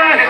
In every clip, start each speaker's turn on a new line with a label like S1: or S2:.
S1: Yes!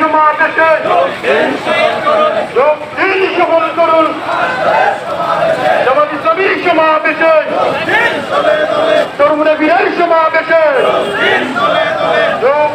S1: সমাবেশে যোগদান সফল করুন যেমন ইসলামী সমাবেশে তরুণ বীরের সমাবেশে যোগ